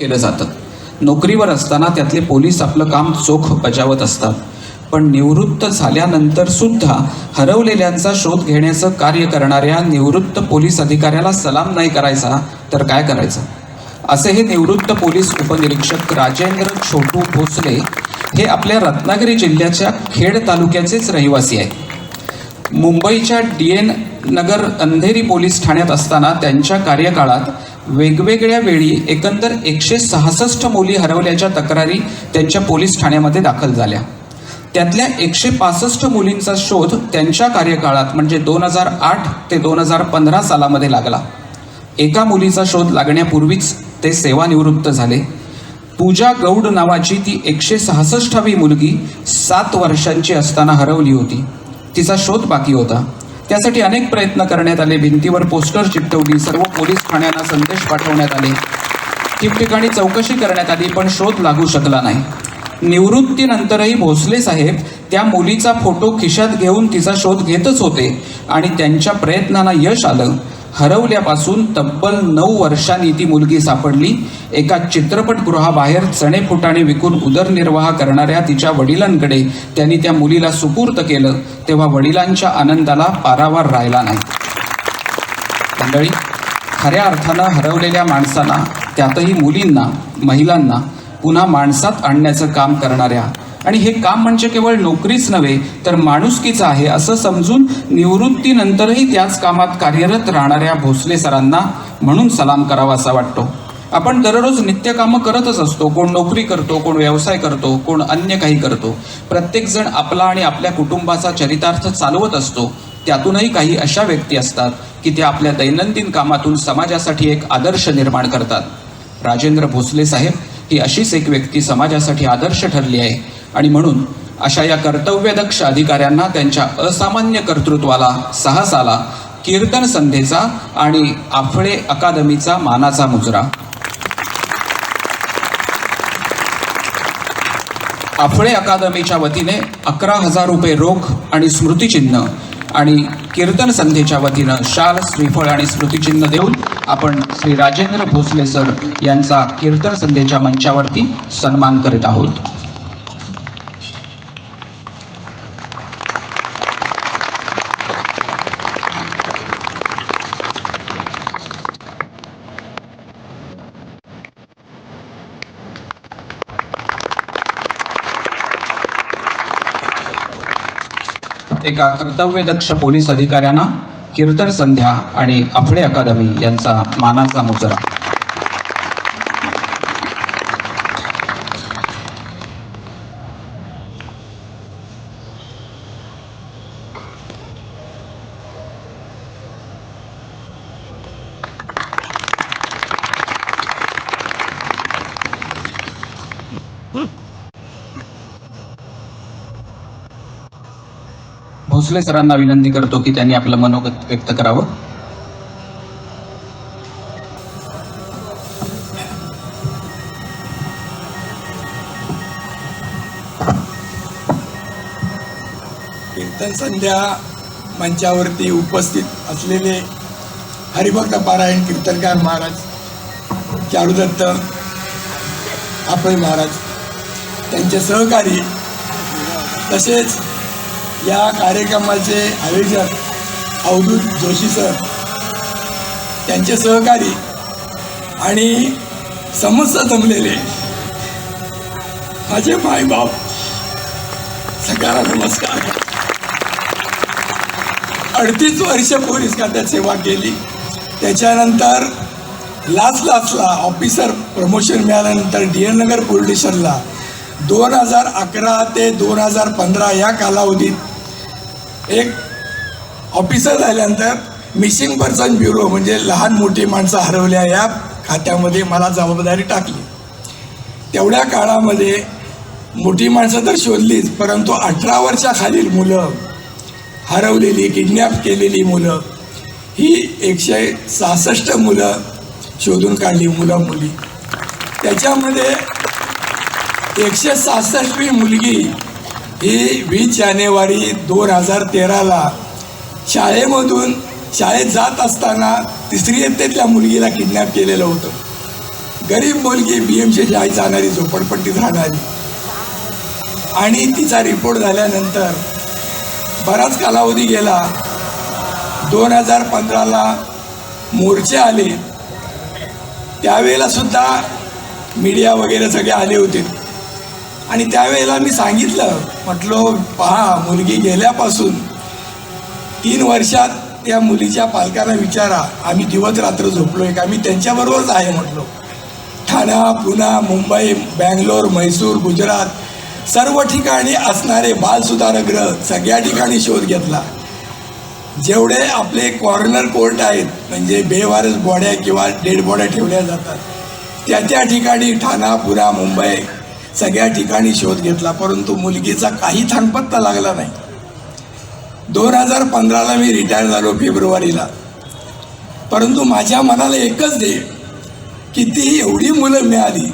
केलं जातं. नोकरीवर असताना त्यातले पोलीस आपलं काम चोख बजावत असतात. पण निवृत्त झाल्यानंतर सुद्धा हरवलेल्यांचा शोध घेण्याचं कार्य करणाऱ्या निवृत्त पोलीस अधिकाऱ्याला सलाम नाही करायचा तर काय करायचं? असे हे निवृत्त पोलीस उपनिरीक्षक राजेंद्र छोटू भोसले हे आपल्या रत्नागिरी जिल्ह्याच्या खेड तालुक्याचेच रहिवासी आहेत. मुंबईच्या D N Nagar Andheri police ठाण्यात असताना त्यांच्या कार्यकाळात वेगवेगळ्या वेळी एकंदर एकशे सहासष्ट मुली हरवल्याच्या तक्रारी त्यांच्या पोलीस ठाण्यामध्ये दाखल झाल्या. त्यातल्या एकशे पासष्ट मुलींचा शोध त्यांच्या कार्यकाळात म्हणजे दोन हजार आठ ते दोन हजार पंधरा सालामध्ये लागला. एका मुलीचा शोध लागण्यापूर्वीच ते सेवानिवृत्त झाले. पूजा गौड नावाची ती एकशे सहासष्टावी मुलगी सात वर्षांची असताना हरवली होती. तिचा शोध बाकी होता. त्यासाठी अनेक प्रयत्न करण्यात आले. भिंतीवर पोस्टर चिकटवली सर्व पोलीस ठाण्यांना संदेश पाठवण्यात आले. ठिकठिकाणी चौकशी करण्यात आली पण शोध लागू शकला नाही. निवृत्तीनंतरही भोसले साहेब त्या मुलीचा फोटो खिशात घेऊन तिचा शोध घेतच होते आणि त्यांच्या प्रयत्नांना यश आलं. हरवल्यापासून तब्बल नऊ वर्षांनी ती मुलगी सापडली. एका चित्रपटगृहाबाहेर चणे फुटाणे विकून उदरनिर्वाह करणाऱ्या तिच्या वडिलांकडे त्यांनी त्या मुलीला सुपूर्त केलं. तेव्हा वडिलांच्या आनंदाला पारावार राहिला नाही. मंडळी खऱ्या अर्थानं हरवलेल्या माणसांना त्यातही मुलींना महिलांना पुन्हा माणसात आणण्याचं काम करणाऱ्या आणि हे काम म्हणजे केवळ नोकरीच नव्हे तर माणुसकीचं आहे असं समजून निवृत्तीनंतरही त्याच कामात कार्यरत राहणाऱ्या भोसले सरांना म्हणून सलाम करावा असा वाटतो. आपण दररोज नित्यकामं करतच असतो कोण नोकरी करतो कोण व्यवसाय करतो कोण अन्य काही करतो. प्रत्येकजण आपला आणि आपल्या कुटुंबाचा चरितार्थ चालवत असतो. त्यातूनही काही अशा व्यक्ती असतात की त्या आपल्या दैनंदिन कामातून समाजासाठी एक आदर्श निर्माण करतात. राजेंद्र भोसले साहेब ही अशीच एक व्यक्ती समाजासाठी आदर्श ठरली आहे. आणि म्हणून अशा या कर्तव्यदक्ष अधिकाऱ्यांना त्यांच्या असामान्य कर्तृत्वाला साहसाला कीर्तन संधेचा आणि आफळे अकादमीचा मानाचा मुजरा. आफळे अकादमीच्या वतीने अकरा हजार रुपये रोख आणि स्मृतिचिन्ह आणि कीर्तन संधेच्या वतीनं शाल श्रीफळ आणि स्मृतिचिन्ह देऊन आपण श्री राजेंद्र भोसले सर यांचा कीर्तन संधेच्या मंचावरती सन्मान करीत आहोत. एका कर्तव्यदक्ष पोलीस अधिकाऱ्यांना कीर्तन संध्या आणि आफळे अकादमी यांचा मानाचा मुजरा. भोसले सरांना विनंती करतो की त्यांनी आपलं मनोगत व्यक्त करावं. कीर्तन संध्या मंचावरती उपस्थित असलेले हरिभक्त पारायण कीर्तनकार महाराज चारुदत्त आपळे महाराज त्यांचे सहकारी तसेच या कार्यक्रमाचे आयोजक अवधूत जोशी सर त्यांचे सहकारी आणि समस्त जमलेले माझे मायबाप सकारा नमस्कार. अडतीस वर्ष पोलीस खात्यात सेवा केली. त्याच्यानंतर लाच लाचला ऑफिसर प्रमोशन मिळाल्यानंतर डी एन नगर पोलीस स्टेशनला दोन हजार अकरा ते दोन हजार पंधरा या कालावधीत एक ऑफिसर झाल्यानंतर मिसिंग पर्सन ब्युरो म्हणजे लहान मोठी माणसं हरवल्या या खात्यामध्ये मला जबाबदारी टाकली. तेवढ्या काळामध्ये मोठी माणसं तर शोधलीच परंतु अठरा वर्षाखालील मुलं हरवलेली किडनॅप केलेली मुलं ही एकशे सहासष्ट मुलं शोधून काढली मुलं मुली. त्याच्यामध्ये एकशे सहासष्टवी मुलगी ही वीस जानेवारी दोन हजार तेराला शाळेमधून शाळेत जात असताना तिसरी इयत्तेतल्या मुलगीला किडनॅप केलेलं होतं. गरीब मुलगी बी एम शाही जाणारी झोपडपट्टीत राहणारी. आणि तिचा रिपोर्ट झाल्यानंतर बराच कालावधी गेला. दोन हजार पंधराला मोर्चे आले. त्यावेळेला सुद्धा मीडिया वगैरे सगळे आले होते. आणि त्यावेळेला मी सांगितलं म्हटलं हो, पहा मुलगी गेल्यापासून तीन वर्षात त्या मुलीच्या पालकांना विचारा आम्ही दिवस रात्र झोपलोय का? मी त्यांच्याबरोबरच आहे म्हटलो. ठाणा पुणा मुंबई बँगलोर म्हैसूर गुजरात सर्व ठिकाणी असणारे बालसुधारगृह सगळ्या ठिकाणी शोध घेतला. जेवढे आपले कॉर्नर कोर्ट आहेत म्हणजे बेवारस बॉड्या किंवा डेड बॉड्या ठेवल्या जातात त्या त्या ठिकाणी ठाणा पुणा मुंबई सगळ्या ठिकाणी शोध घेतला परंतु मुलगीचा काही थांगपत्ता लागला नाही. दोन हजार पंधराला मी रिटायर झालो फेब्रुवारीला. परंतु माझ्या मनाला एकच दे की ती एवढी मुलं मिळाली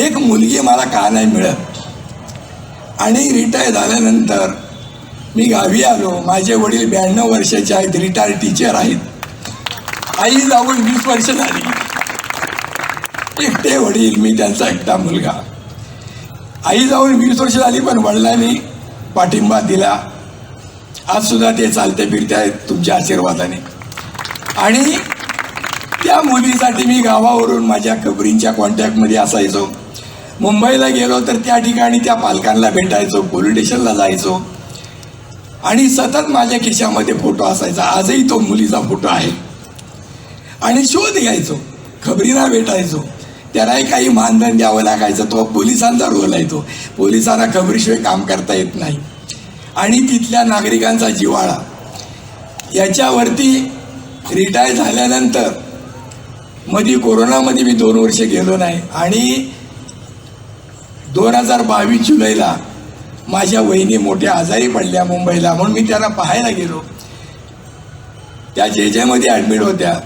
एक मुलगी मला का नाही मिळत? आणि रिटायर झाल्यानंतर मी गावी आलो. माझे वडील ब्याण्णव वर्षाचे आहेत रिटायर टीचर आहेत. आई जाऊन वीस वर्ष झाली. एकटे वडील मी त्यांचा एकटा मुलगा. आई जाऊन वीस वर्ष झाली पण वडिलांनी पाठिंबा दिला. आज सुद्धा ते चालते फिरते आहेत तुमच्या आशीर्वादाने. आणि त्या मुलीसाठी मी गावावरून माझ्या खबरींच्या कॉन्टॅक्टमध्ये असायचो. मुंबईला गेलो तर त्या ठिकाणी त्या पालकांना भेटायचो पोलीस स्टेशनला जायचो. आणि सतत माझ्या खिशामध्ये फोटो असायचा. आजही तो मुलीचा फोटो आहे. आणि शोध घ्यायचो. खबरीला भेटायचो. त्यालाही काही मानधन द्यावं लागायचं. तो पोलिसांचा रोल आहे तो. पोलिसांना खबरीशिवाय काम करता येत नाही. आणि तिथल्या नागरिकांचा जिव्हाळा. याच्यावरती रिटायर झाल्यानंतरमध्ये कोरोनामध्ये मी दोन वर्ष गेलो नाही. आणि दोन हजार बावीस जुलैला माझ्या वहिनी मोठ्या आजारी पडल्या मुंबईला. म्हणून मी त्यांना पाहायला गेलो. त्या जे जेमध्ये ॲडमिट होत्या.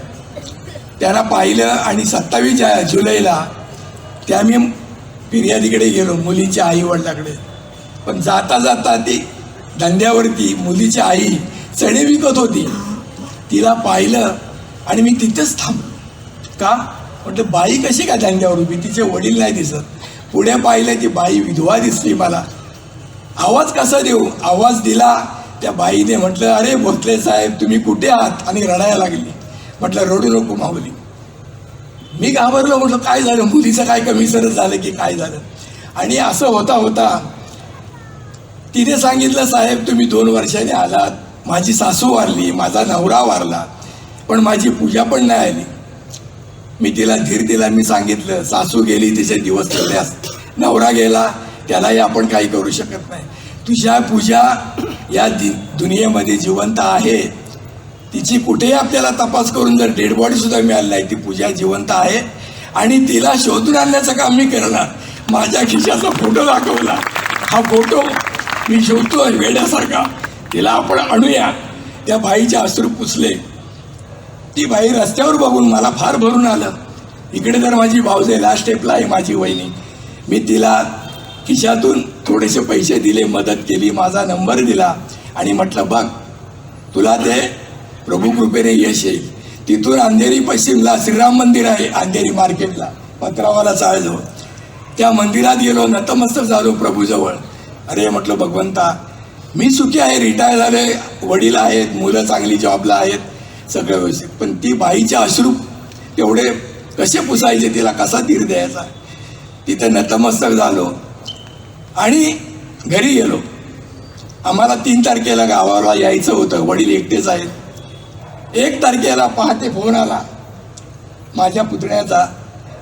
त्यांना पाहिलं आणि सत्तावीस जुलैला त्या मी फिर्यादीकडे गेलो मुलीच्या आईवडिलाकडे पण जाता जाता ती धंद्यावरती मुलीची आई चणे विकत होती. तिला पाहिलं आणि मी तिथेच थांबलो. का? म्हटलं बाई कशी काय धंद्यावर उभी? तिचे वडील नाही दिसत. पुढे पाहिलं ती बाई विधवा दिसली मला. आवाज कसा देऊ? आवाज दिला त्या बाईने. म्हटलं अरे भोसले साहेब तुम्ही कुठे आहात? आणि रडायला लागली. म्हटलं रडू नको माऊली. मी घाबरलो म्हटलं काय झालं? मुलीचं काय कमी सरच झालं की काय झालं? आणि असं होता होता तिने सांगितलं साहेब तुम्ही दोन वर्षाने आलात. माझी सासू वारली माझा नवरा वारला पण माझी पूजा पण नाही आली. मी तिला धीर दिला मी सांगितलं सासू गेली तिचे दिवस चालल्यास नवरा गेला त्यालाही आपण काही करू शकत नाही. तुझ्या पूजा या दि दुनियेमध्ये जिवंत आहे. तिची कुठेही आपल्याला तपास करून जर डेड बॉडी सुद्धा मिळाली नाही ती पूजा जिवंत आहे. आणि तिला शोधून आणण्याचं काम मी करणार. माझ्या खिशाचा फोटो दाखवला. हा फोटो मी शोधतोय वेड्यासारखा. तिला आपण आणूया. त्या बाईचे अश्रू पुसले. ती बाई रस्त्यावर बघून मला फार भरून आलं. इकडे तर माझी भाऊजे लास्ट स्टेपला आहे माझी वहिनी. मी तिला खिशातून थोडेसे पैसे दिले मदत केली माझा नंबर दिला. आणि म्हटलं बघ तुला ते प्रभू कृपेने यश येईल. तिथून अंधेरी पश्चिमला श्रीराम मंदिर आहे अंधेरी मार्केटला. पत्रावाला चाळजवळ त्या मंदिरात गेलो नतमस्तक झालो प्रभूजवळ. अरे म्हटलं भगवंता मी सुखी आहे रिटायर झाले वडील आहेत मुलं चांगली जॉबला आहेत सगळं व्यवस्थित. पण ती बाईचे अश्रू तेवढे कसे पुसायचे तिला कसा धीर द्यायचा? तिथे नतमस्तक झालो. आणि घरी गेलो. आम्हाला तीन तारखेला गावाला यायचं होतं. वडील एकटेच आहेत. एक तारखेला पहाटे फोन आला. माझ्या पुतण्याचा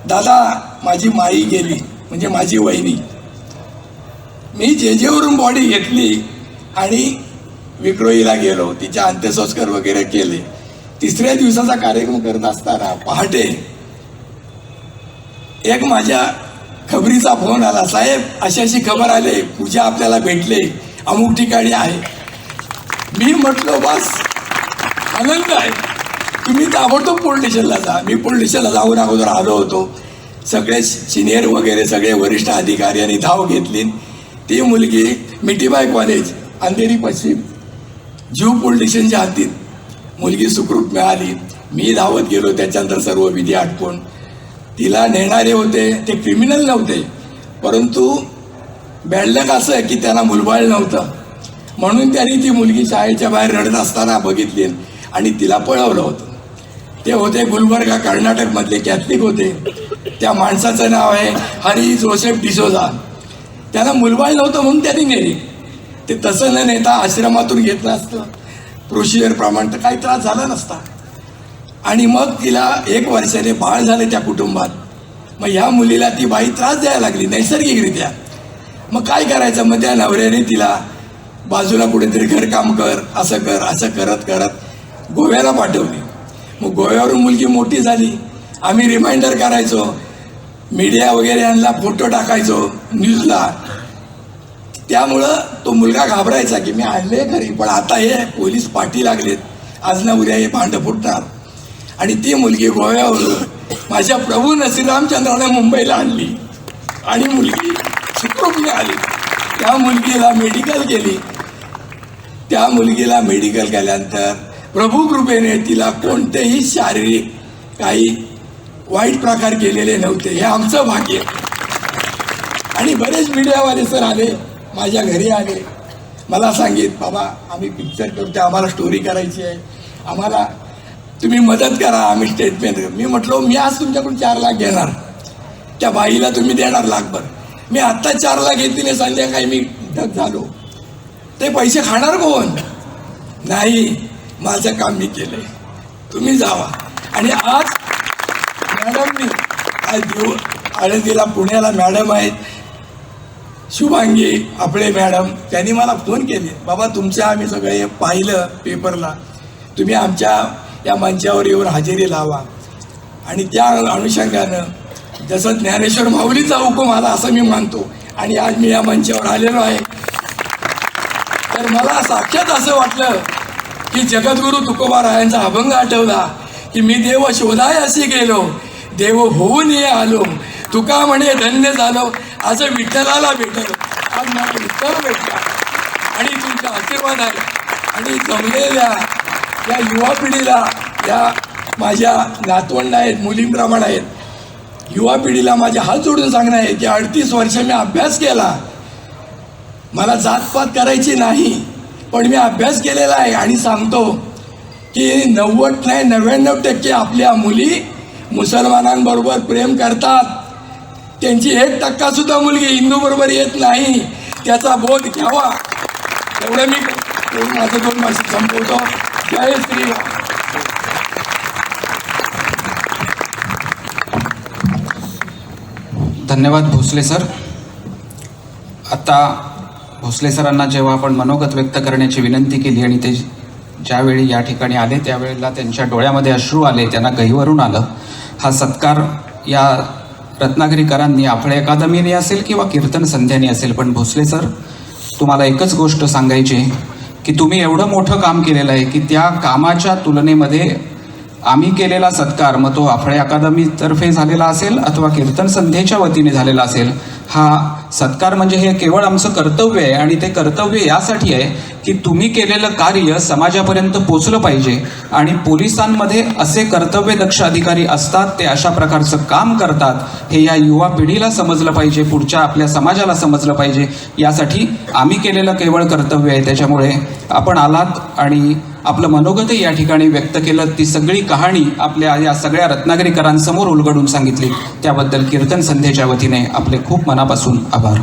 दादा माझी माई गेली म्हणजे माझी वहिनी. मी जेजेवरून बॉडी घेतली आणि विक्रोईला गेलो. तिचे अंत्यसंस्कार वगैरे केले. तिसऱ्या दिवसाचा कार्यक्रम करत असताना पहाटे एक माझ्या खबरीचा फोन आला साहेब अशी अशी खबर आले पूजा आपल्याला भेटले अमुक ठिकाणी आहे. मी म्हटलो बस आनंद आहे. तुम्ही ताबडतोब पोलीस स्टेशनला जा. मी पोलीस स्टेशनला जाऊन अगोदर आलो होतो. सगळे सिनियर वगैरे सगळे वरिष्ठ अधिकारी यांनी धाव घेतली. ती मुलगी मिठीबाई कॉलेज अंधेरी पश्चिम जीव पोलीस स्टेशनच्या मुलगी सुखरूप मिळाली. मी धावत गेलो त्याच्यानंतर सर्व विधी आटपून. तिला नेणारे होते. ते क्रिमिनल नव्हते. परंतु बॅडलक असं आहे की त्यांना मुलबाळ नव्हतं. म्हणून त्यांनी ती मुलगी शाळेच्या बाहेर रडत असताना बघितली. आणि तिला पळवलं होतं. ते होते गुलबर्गा कर्नाटकमधले कॅथलिक होते. त्या माणसाचं नाव आहे हरी जोसेफ डिसोजा त्याला मुलबाळ नव्हतं म्हणून त्यांनी नेली ते तसं न नेता आश्रमातून घेतलं असतं प्रोसिजर प्रमाण तर काही त्रास झाला नसता. आणि मग तिला एक वर्षाने बाळ झाले त्या कुटुंबात. मग ह्या मुलीला ती बाई त्रास द्यायला लागली नैसर्गिकरित्या. मग काय करायचं? मग त्या नवऱ्याने तिला बाजूला कुठेतरी घरकाम कर असं कर असं करत करत गोव्याला पाठवली. मग गोव्यावरून मुलगी मोठी झाली. आम्ही रिमाइंडर करायचो. मीडिया वगैरे यांना फोटो टाकायचो न्यूजला त्यामुळं तो मुलगा घाबरायचा की मी आणले घरी पण आता हे पोलीस पाठी लागलेत. आज ना उद्या हे भांडं फुटणार. आणि ती मुलगी गोव्यावरून माझ्या प्रभू नसीरामचंद्राने मुंबईला आणली. आणि मुलगी सुखरूपने आली. त्या मुलगीला मेडिकल केली. त्या मुलगीला मेडिकल केल्यानंतर प्रभू कृपेने तिला कोणतेही शारीरिक काही वाईट प्रकार केलेले नव्हते. हे आमचं भाग्य. आणि बरेच मीडियावाले सर आले माझ्या घरी आले. मला सांगित बाबा आम्ही पिक्चर करतो आम्हाला स्टोरी करायची आहे. आम्हाला तुम्ही मदत करा आम्ही स्टेटमेंट मी म्हटलो मी आज तुमच्याकडून चार लाख घेणार. त्या बाईला तुम्ही देणार लाखभर. मी आत्ता चार लाख घेतली संध्याकाळी मी ढग झालो. ते पैसे खाणार कोण? नाही. माझं काम मी केलंय. तुम्ही जावा. आणि आज मॅडमनी आज देऊ आळंदीला पुण्याला मॅडम आहेत. शुभांगी आपले मॅडम त्यांनी मला फोन केले. बाबा तुमच्या आम्ही सगळे पाहिलं पेपरला. तुम्ही आमच्या या मंचावर येऊन हजेरी लावा. आणि त्या अनुषंगानं जसं ज्ञानेश्वर माऊलीचा हुकूम आला असं मी मानतो. आणि आज मी या मंचावर आलेलो आहे. तर मला साक्षात असं वाटलं की जगद्गुरु तुकोबारायांचा अभंग आठवला की मी देव शोधाय असे गेलो. देव होऊन ये आलो. तुका म्हणे धन्य झालो. आज विठ्ठलाला भेटलो. आज मला विठ्ठल भेटला. आणि तुमचा आशीर्वाद आहे. आणि जमलेल्या या युवा पिढीला या माझ्या नातवंड आहेत मुलींप्रमाण आहेत युवा पिढीला माझे हात जोडून सांगणं आहे की अडतीस वर्ष मी अभ्यास केला. मला जातपात करायची नाही. पण मी अभ्यास केलेला आहे आणि सांगतो की नव्वद नाही नव्याण्णव टक्के आपल्या मुली मुसलमानांबरोबर प्रेम करतात. त्यांची एक टक्का सुद्धा मुलगी हिंदू बरोबर येत नाही. त्याचा बोध घ्यावा. एवढं मी माझं दोन भाषेत संपवतो. जय श्रीराम. धन्यवाद भोसले सर. आता भोसले सरांना जेव्हा आपण मनोगत व्यक्त करण्याची विनंती केली आणि ते ज्यावेळी या ठिकाणी आले त्यावेळेला त्यांच्या डोळ्यामध्ये अश्रू आले त्यांना गहीवरून आलं. हा सत्कार या रत्नागिरीकरांनी आपल्या अकादमीने असेल किंवा कीर्तन संध्याने असेल पण भोसले सर तुम्हाला एकच गोष्ट सांगायची आहे की तुम्ही एवढं मोठं काम केलेलं आहे की त्या कामाच्या तुलनेमध्ये आम्ही केलेला सत्कार मग तो आफळे अकादमीतर्फे झालेला असेल अथवा कीर्तन संध्येच्या वतीने झालेला असेल हा सत्कार म्हणजे हे केवळ आमचं कर्तव्य आहे आणि ते कर्तव्य यासाठी आहे की तुम्ही केलेलं कार्य समाजापर्यंत पोचलं पाहिजे आणि पोलिसांमध्ये असे कर्तव्यदक्ष अधिकारी असतात ते अशा प्रकारचं काम करतात हे या युवा पिढीला समजलं पाहिजे पुढच्या आपल्या समाजाला समजलं पाहिजे. यासाठी आम्ही केलेलं केवळ कर्तव्य आहे. त्याच्यामुळे आपण आलात आणि आपलं मनोगतही या ठिकाणी व्यक्त केलं. ती सगळी कहाणी आपल्या या सगळ्या रत्नागिरीकरांसमोर उलगडून सांगितली. त्याबद्दल कीर्तन संध्येच्या वतीने आपले खूप मनापासून आभार.